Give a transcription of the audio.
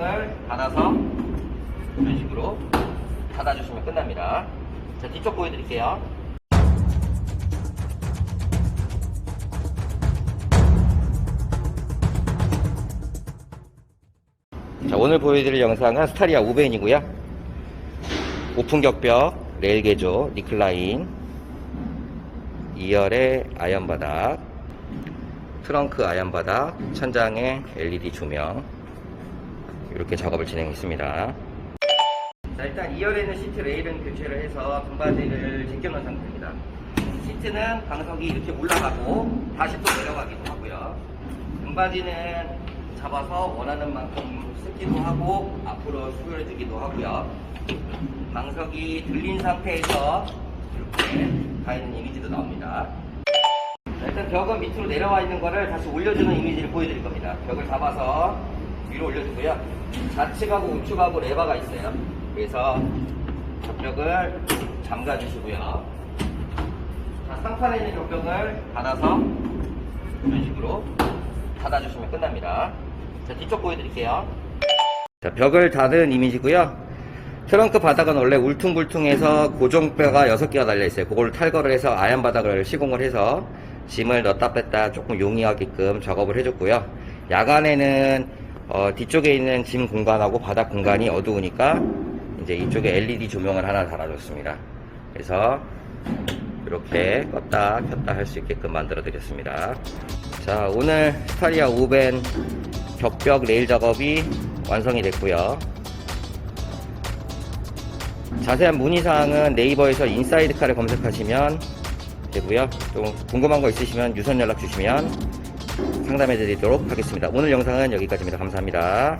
벽을 닫아서 이런 식으로 닫아주시면 끝납니다. 자, 뒤쪽 보여드릴게요. 자, 오늘 보여드릴 영상은 스타리아 5벤이고요. 오픈 격벽, 레일 개조, 리클라인, 2열의 아연 바닥, 트렁크 아연 바닥, 천장에 LED 조명, 이렇게 작업을 진행했습니다. 자, 일단 2열에는 시트 레일은 교체를 해서 등받이를 제껴놓은 상태입니다. 시트는 방석이 이렇게 올라가고 다시 또 내려가기도 하고요. 등받이는 잡아서 원하는 만큼 쓰기도 하고 앞으로 수혈해주기도 하고요. 방석이 들린 상태에서 이렇게 가 있는 이미지도 나옵니다. 자, 일단 벽은 밑으로 내려와 있는 거를 다시 올려주는 이미지를 보여드릴 겁니다. 벽을 잡아서 위로 올려주고요. 좌측하고 우측하고 레버가 있어요. 그래서 벽을 잠가주시고요. 자, 상판에 있는 벽벽을 닫아서 이런 식으로 닫아주시면 끝납니다. 자, 뒤쪽 보여드릴게요. 자, 벽을 닫은 이미지고요. 트렁크 바닥은 원래 울퉁불퉁해서 고정뼈가 6개가 달려있어요. 그걸 탈거를 해서 아얀 바닥을 시공을 해서 짐을 넣었다 뺐다 조금 용이하게끔 작업을 해줬고요. 야간에는 어, 뒤쪽에 있는 짐 공간하고 바닥 공간이 어두우니까 이제 이쪽에 LED 조명을 하나 달아줬습니다. 그래서 이렇게 껐다 켰다 할 수 있게끔 만들어 드렸습니다. 자, 오늘 스타리아 5벤 격벽 레일 작업이 완성이 됐고요. 자세한 문의사항은 네이버에서 인사이드 카를 검색하시면 되고요. 또 궁금한 거 있으시면 유선 연락 주시면 상담해 드리도록 하겠습니다. 오늘 영상은 여기까지입니다. 감사합니다.